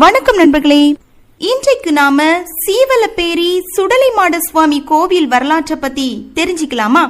வணக்கம் நண்பர்களே. இன்றைக்கு நாம சீவலப்பேரி சுடலைமாட சுவாமி கோவில் வரலாற்றை பத்தி தெரிஞ்சுக்கலாமா?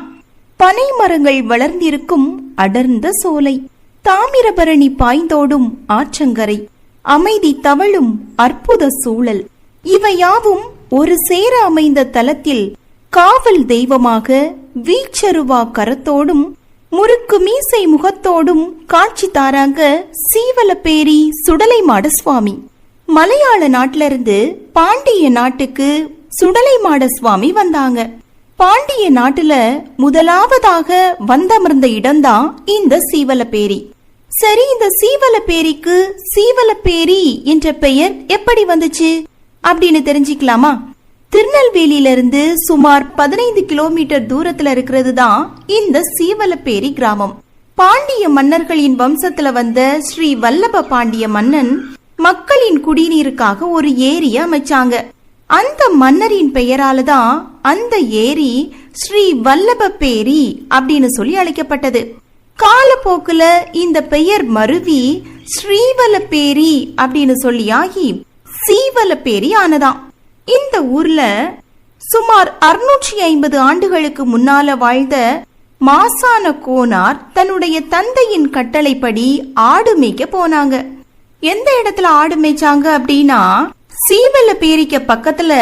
பனை மரங்கள் வளர்ந்திருக்கும் அடர்ந்த சோலை தாமிரபரணி பாய்ந்தோடும் ஆற்றங்கரை அமைதி தவழும் அற்புத சூழல் இவையாவும் ஒரு சேர அமைந்த தலத்தில் காவல் தெய்வமாக வீச்சருவா கரத்தோடும் முறுக்கு மீசை முகத்தோடும் காட்சி தாராங்க சீவலப்பேரி சுடலைமாட சுவாமி. மலையாள நாட்டில இருந்து பாண்டிய நாட்டுக்கு சுடலைமாட சுவாமி வந்தாங்க. பாண்டிய நாட்டுல முதலாவதாக வந்தமர்ந்த இடம்தான் இந்த சீவலப்பேரி. சரி இந்த சீவலப்பேரிக்கு சீவலப்பேரி என்ற பெயர் எப்படி வந்துச்சு? அப்படின்னு தெரிஞ்சுக்கலாமா? திருநெல்வேலியில இருந்து சுமார் பதினைந்து கிலோமீட்டர் தூரத்துல இருக்கிறது தான் இந்த சீவலப்பேரி கிராமம். பாண்டிய மன்னர்களின் வம்சத்துல வந்த ஸ்ரீ வல்லப பாண்டிய மன்னன் மக்களின் குடிநீருக்காக ஒரு ஏரி அமைச்சாங்க. அந்த மன்னரின் பெயரால தான் அந்த ஏரி ஸ்ரீ வல்லப பேரி அப்படின்னு சொல்லி அழைக்கப்பட்டது. காலப்போக்குல இந்த பெயர் மருவி ஸ்ரீவலப்பேரி அப்படின்னு சொல்லி ஆகி சீவலப்பேரி ஆனதாம். இந்த ஊர்ல சுமார் அறுநூற்றி ஐம்பது ஆண்டுகளுக்கு முன்னால வாழ்ந்த மாசான கோனார் தன்னுடைய தந்தையின் கட்டளைப்படி ஆடு மேய்க்க போனாங்க. எந்த இடத்துல ஆடு மேய்ச்சாங்க அப்படின்னா சீவல பேரிக்க பக்கத்துல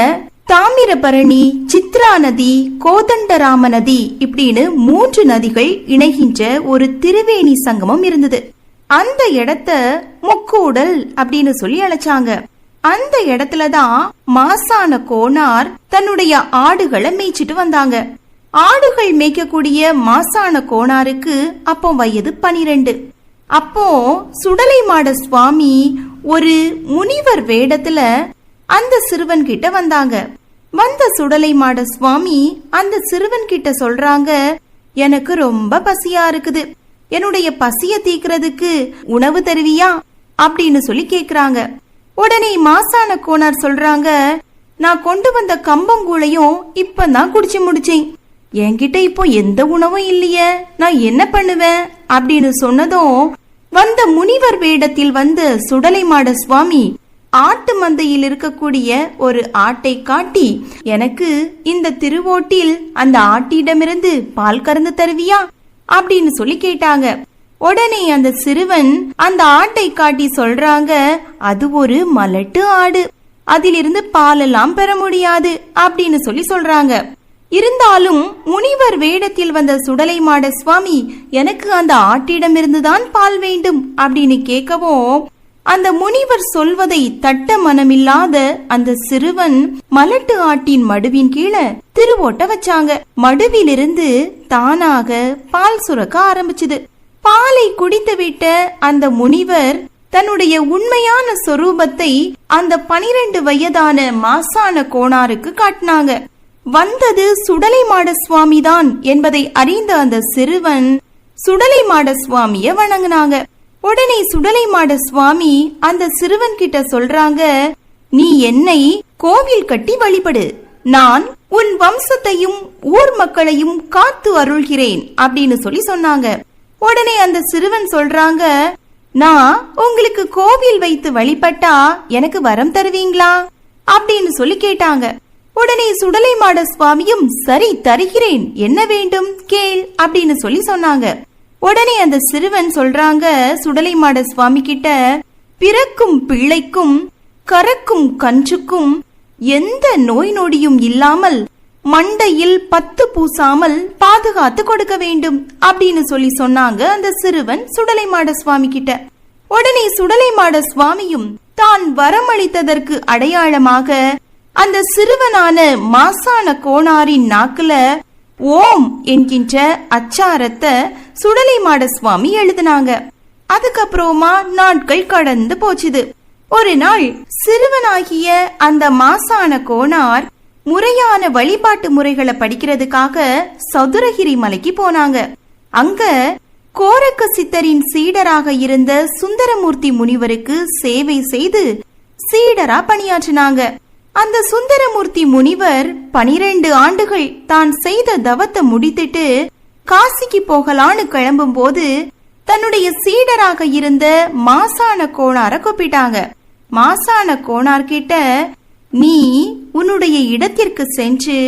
தாமிரபரணி சித்ரா நதி கோதண்டராம நதி இப்படின்னு மூன்று நதிகள் இணைகின்ற ஒரு திருவேணி சங்கமம் இருந்தது. அந்த இடத்த முக்கூடல் அப்படின்னு சொல்லி அழைச்சாங்க. அந்த இடத்துல தான் மாசான கோனார் தன்னுடைய ஆடுகளை மேய்ச்சிட்டு வந்தாங்க. ஆடுகள் மேய்க்கக்கூடிய மாசான கோனாருக்கு அப்போ வயது பனிரெண்டு. அப்போ சுடலை மாட சுவாமி ஒரு முனிவர் வேடத்துல அந்த சிறுவன் கிட்ட வந்தாங்க. வந்த சுடலை மாட சுவாமி அந்த சிறுவன் கிட்ட சொல்றாங்க எனக்கு ரொம்ப பசியா இருக்குது. என்னுடைய பசிய தீக்கிறதுக்கு உணவு தருவியா? அப்படின்னு சொல்லி கேக்குறாங்க. உடனே மாசான கோனார் சொல்றாங்க நான் கொண்டு வந்த கம்பங்கூழையும் இப்பதான் குடிச்சு முடிச்சேன். என்கிட்ட இப்போ எந்த உணவும் இல்லையே. நான் என்ன பண்ணுவேன்? அப்படின்னு சொன்னதும் வந்த முனிவர் வேடத்தில் வந்த சுடலைமாட சுவாமி ஆட்டு மந்தையில் இருக்கக்கூடிய ஒரு ஆட்டை காட்டி எனக்கு இந்த திருவோட்டில் அந்த ஆட்டிடமிருந்து பால் கறந்து தருவியா? அப்படின்னு சொல்லி கேட்டாங்க. உடனே அந்த சிறுவன் அந்த ஆட்டை காட்டி சொல்றாங்க அது ஒரு மலட்டு ஆடு. அதிலிருந்து பாலெல்லாம் பெற முடியாது. அப்படின்னு சொல்லி சொல்றாங்க. இருந்தாலும் முனிவர் வேடத்தில் வந்த சுடலை மாட சுவாமி எனக்கு அந்த ஆட்டிடமிருந்துதான் பால் வேண்டும் அப்படின்னு கேட்கவும் அந்த முனிவர் சொல்வதை தட்ட மனமில்லாத அந்த சிறுவன் மலட்டு ஆட்டின் மடுவின் கீழே திருவோட்ட வச்சாங்க. மடுவிலிருந்து தானாக பால் சுரக்க ஆரம்பிச்சது. பாலை குடித்துவிட்ட அந்த முனிவர் தன்னுடைய உண்மையான சொரூபத்தை அந்த பனிரெண்டு வயதான மாசான கோணாருக்கு காட்டினாங்க. வந்தது சுடலை மாட சுவாமிதான் என்பதை அறிந்த அந்த சிறுவன் சுடலை மாட சுவாமிய வணங்குனாங்க. உடனே சுடலை மாட சுவாமி அந்த சிறுவன் கிட்ட சொல்றாங்க நீ என்னை கோவில் கட்டி வழிபடு. நான் உன் வம்சத்தையும் ஊர் மக்களையும் காத்து அருள்கிறேன் அப்படின்னு சொல்லி சொன்னாங்க. உடனே அந்த சிறுவன் சொல்றாங்க நான் உங்களுக்கு கோவில் வைத்து வழிபட்டா எனக்கு வரம் தருவீங்களா? அப்படின்னு சொல்லி கேட்டாங்க. உடனே சுடலை மாட சுவாமியும் சரி தருகிறேன் என்ன வேண்டும் கேள் அப்படின்னு சொல்லி சொன்னாங்க. உடனே அந்த சிறுவன் சொல்றாங்க சுடலை மாட சுவாமி கிட்ட பிறக்கும் பிள்ளைக்கும் கறக்கும் கன்றுக்கும் எந்த நோய் நொடியும் இல்லாமல் மண்டையில் பத்து பூசாமல் பாதுகாத்து கொடுக்க வேண்டும் அப்படின்னு சொல்லி சொன்னாங்க அந்த சிறுவன் சுடலை மாட சுவாமி கிட்ட உடனே சுடலை மாட சுவாமியும் தான் வரமளித்ததற்கு அடையாளமாக அந்த சிறுவனான மாசான கோணாரின் நாக்குல ஓம் என்கின்ற அச்சாரத்தை சுடலை மாட சுவாமி எழுதினாங்க. அதுக்கப்புறமா நாட்கள் கடந்து போச்சுது. ஒரு நாள் சிறுவனாகிய அந்த மாசான கோணார் முறையான வழிபாட்டு முறைகளை படிக்கிறதுக்காக சதுரகிரி மலைக்கு போனாங்க. அங்க கோரக்க சித்தரின் சீடராக இருந்த சுந்தரமூர்த்தி முனிவருக்கு சேவை செய்து சீடரா பணியாற்றினாங்க. அந்த சுந்தரமூர்த்தி முனிவர் பனிரெண்டு ஆண்டுகள் தான் செய்த தவத்தை முடித்துட்டு காசிக்கு போகலான்னு கிளம்பும் போது தன்னுடைய சீடராக இருந்த மாசான கோணார கூப்பிட்டாங்க. மாசான கோணார்கிட்ட நீ உன்னுடைய இடத்திற்கு சென்று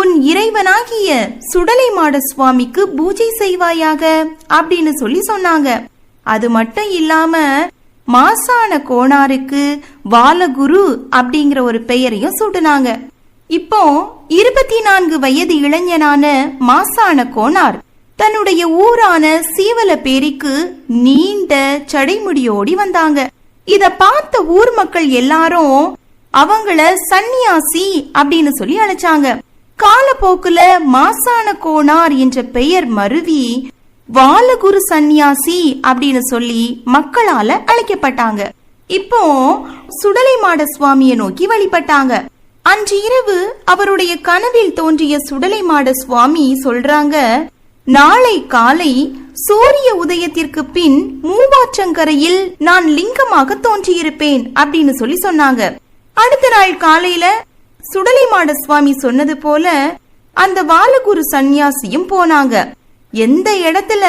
உன் இறைவனாகிய சுடலை மாட சுவாமிக்கு பூஜை செய்வாயாக அப்படின்னு சொல்லி சொன்னாங்க. அது மட்டும் இல்லாம மாசான கோணாருக்கு பாலகுரு அப்படிங்கிற ஒரு பெயரையும் சூட்டுனாங்க. இப்போ இருபத்தி நான்கு வயது இளைஞனான மாசான கோனார் தன்னுடைய ஊரான சீவல பேரிக்கு நீண்ட சடைமுடியோடி வந்தாங்க. இத பார்த்த ஊர் மக்கள் எல்லாரும் அவங்கள சன்னியாசி அப்படின்னு சொல்லி அழைச்சாங்க. காலப்போக்குல மாசான கோனார் என்ற பெயர் மருவி வாலகுரு சந்நியாசி அப்படின்னு சொல்லி மக்களால அழைக்கப்பட்டாங்க. இப்போ சுடலை மாட சுவாமிய நோக்கி வழிபட்டாங்க. அன்று இரவு அவருடைய கனவில் தோன்றிய சுடலை மாட சுவாமி சொல்றாங்க நாளை காலை சூரிய உதயத்திற்கு பின் மூவாற்றங்கரையில் நான் லிங்கமாக தோன்றியிருப்பேன் அப்படின்னு சொல்லி சொன்னாங்க. அடுத்த நாள் காலையில சுடலை மாட சுவாமி சொன்னது போல அந்த வாலகுரு சந்நியாசியும் போனாங்க. எந்த இடத்துல?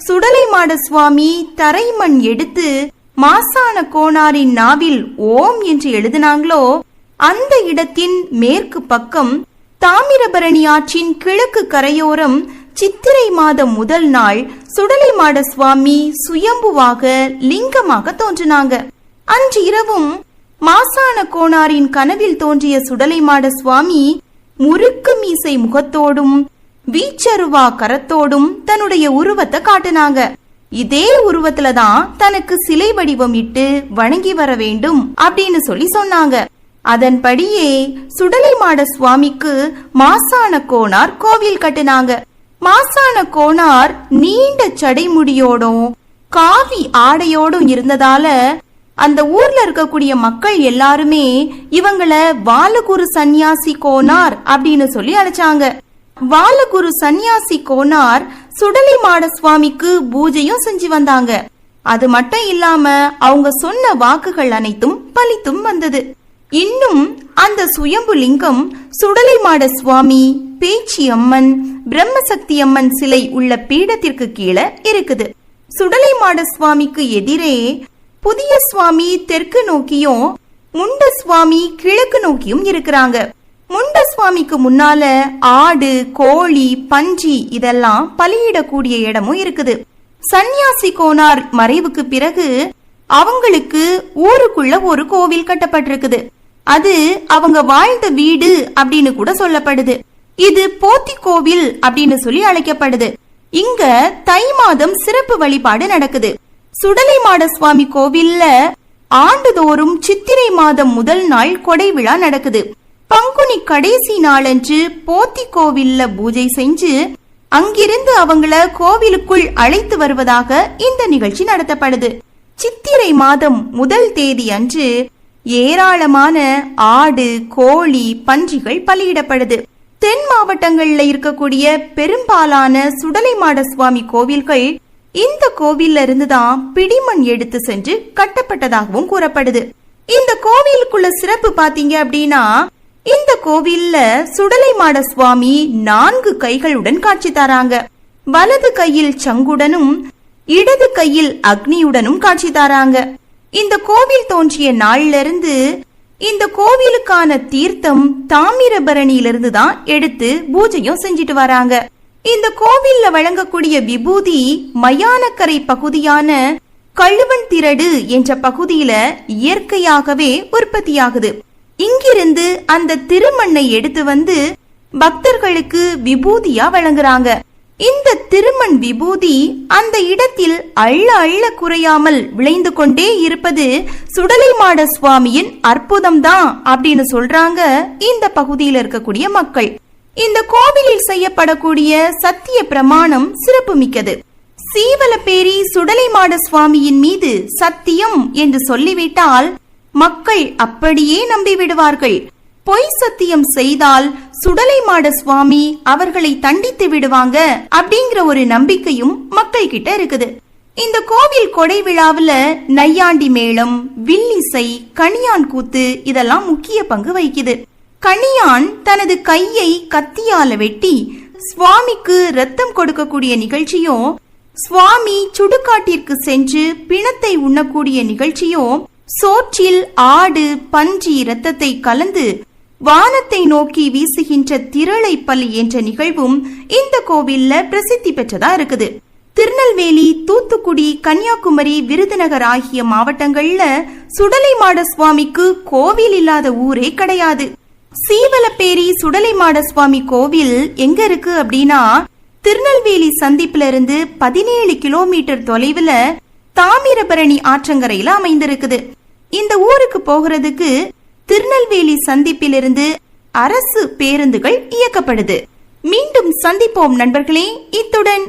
சுடலை மாட சுவாமி தரைமண் எடுத்து மாசான கோணாரின் நாவில் ஓம் என்று எழுதினாங்களோ அந்த இடத்தின் மேற்கு பக்கம் தாமிரபரணி ஆற்றின் கிழக்கு கரையோரம் சித்திரை மாதம் முதல் நாள் சுடலை மாட சுவாமி சுயம்புவாக லிங்கமாக தோன்றினாங்க. அன்று இரவும் மாசான கோணாரின் கனவில் தோன்றிய சுடலை மாட சுவாமி முறுக்கு மீசை முகத்தோடும் வீச்சருவா கரத்தோடும் தன்னுடைய உருவத்தை காட்டினாங்க. இதே உருவத்துல தான் தனக்கு சிலை வடிவம் இட்டு வணங்கி வர வேண்டும் அப்படின்னு சொல்லி சொன்னாங்க. அதன்படியே சுடலை மாட சுவாமிக்கு மாசான கோணார் கோவில் கட்டினாங்க. மாசான கோணார் நீண்ட சடைமுடியோடும் காவி ஆடையோடும் இருந்ததால அந்த ஊர்ல இருக்கக்கூடிய மக்கள் எல்லாருமே இவங்கள வாலகுரு சந்நியாசி கோனார் அப்படின்னு சொல்லி அழைச்சாங்க. வாலகுரு சந்நியாசி கோனார் சுடலை மாட சுவாமிக்கு பூஜையும் செஞ்சு வந்தாங்க. அது மட்டும் இல்லாம அவங்க சொன்ன வாக்குகள் அனைத்தும் பலித்தும் வந்தது. இன்னும் அந்த சுயம்பு லிங்கம் சுடலை மாட சுவாமி பேச்சி அம்மன் பிரம்மசக்தி அம்மன் சிலை உள்ள பீடத்திற்கு கீழே இருக்குது. சுடலை மாட சுவாமிக்கு எதிரே புதிய சுவாமி தெற்கு நோக்கியும் முண்ட சுவாமி கிழக்கு நோக்கியும் இருக்கிறாங்க. முண்ட சுவாமிக்கு முன்னால ஆடு கோழி பன்றி இதெல்லாம் பலியிடக்கூடிய இடமும் இருக்குது. சன்னியாசி கோனார் மறைவுக்கு பிறகு அவங்களுக்கு ஊருக்குள்ள ஒரு கோவில் கட்டப்பட்டிருக்குது. அது அவங்க வாழ்ந்த வீடு அப்படின்னு கூட சொல்லப்படுது. இது போத்தி கோவில் அப்படின்னு சொல்லி அழைக்கப்படுது. இங்க தை மாதம் சிறப்பு வழிபாடு நடக்குது. சுடலை மாட சுவாமி கோவில்ல ஆண்டுதோறும் சித்திரை மாதம் முதல் நாள் கொடை விழா நடக்குது. பங்குனி கடைசி நாளன்று போத்தி கோவில்ல பூஜை செஞ்சு அங்கிருந்து அவங்கள கோவிலுக்குள் அழைத்து வருவதாக இந்த நிகழ்ச்சி நடத்தப்படுது. சித்திரை மாதம் முதல் தேதி அன்று ஏராளமான ஆடு கோழி பன்றிகள் பலியிடப்படுது. தென் மாவட்டங்கள்ல இருக்கக்கூடிய பெரும்பாலான சுடலை மாட சுவாமி கோவில்கள் இந்த கோவில்ல இருந்துதான் பிடிமண் எடுத்து சென்று கட்டப்பட்டதாகவும் கூறப்படுது. இந்த கோவிலுக்குள்ள சிறப்பு பாத்தீங்க அப்படின்னா இந்த கோவில்ல சுடலை மாட சுவாமி நான்கு கைகளுடன் காட்சி தராங்க. வலது கையில் சங்குடனும் இடது கையில் அக்னியுடனும் காட்சி தராங்க. இந்த கோவில் தோன்றிய நாள்ல இருந்து இந்த கோவிலுக்கான தீர்த்தம் தாமிரபரணியிலிருந்து தான் எடுத்து பூஜையும் செஞ்சிட்டு வராங்க. இந்த கோவில்ல வழங்கக்கூடிய விபூதி மயானக்கரை பகுதியான கழுவன் திரடு என்ற பகுதியில இயற்கையாகவே உற்பத்தியாகுது. இங்கிருந்து அந்த திருமண்ணை எடுத்து வந்து பக்தர்களுக்கு விபூதியா வழங்குறாங்க. இந்த திருமண் விபூதி அந்த இடத்தில் அள்ள அள்ள குறையாமல் விளைந்து கொண்டே இருப்பது சுடலை மாட சுவாமியின் அற்புதம்தான் அப்படின்னு சொல்றாங்க இந்த பகுதியில் இருக்கக்கூடிய மக்கள். இந்த கோவிலில் செய்யப்படக்கூடிய சத்திய பிரமாணம் சிறப்புமிக்கது. சீவலப்பேரி சுடலை மாட சுவாமியின் மீது சத்தியம் என்று சொல்லிவிட்டால் மக்கள் அப்படியே நம்பிவிடுவார்கள். பொய் சத்தியம் செய்தால் சுடலை மாட சுவாமி அவர்களை தண்டித்து விடுவாங்க அப்படிங்கிற ஒரு நம்பிக்கையும் மக்கள் கிட்ட இருக்குது. இந்த கோவில் கொடை விழாவில் நையாண்டி மேளம் வில்லிசை கணியான் கூத்து இதெல்லாம் முக்கிய பங்கு வகிக்குது. கணியான் தனது கையை கத்தியால வெட்டி சுவாமிக்கு ரத்தம் கொடுக்கக்கூடிய நிகழ்ச்சியும் சுவாமி சுடுகாட்டிற்கு சென்று பிணத்தை உண்ணக்கூடிய நிகழ்ச்சியும் சோற்றில் ஆடு பன்றி இரத்தத்தை கலந்து வானத்தை நோக்கி வீசுகின்ற திரளை பலி என்ற நிகழ்வும் இந்த கோவில்ல பிரசித்தி பெற்றதா இருக்குது. திருநெல்வேலி தூத்துக்குடி கன்னியாகுமரி விருதுநகர் ஆகிய மாவட்டங்கள்ல சுடலைமாட சுவாமிக்கு கோவில் இல்லாத ஊரே கிடையாது. சீவலப்பேரி சுடலைமாட சுவாமி கோவில் எங்க இருக்கு அப்படின்னா திருநெல்வேலி சந்திப்புல இருந்து பதினேழு கிலோமீட்டர் தொலைவுல தாமிரபரணி ஆற்றங்கரையில அமைந்திருக்குது. இந்த ஊருக்கு போகிறதுக்கு திருநெல்வேலி சந்திப்பிலிருந்து அரசு பேருந்துகள் இயக்கப்படுது. மீண்டும் சந்திப்போம் நண்பர்களே. இத்துடன்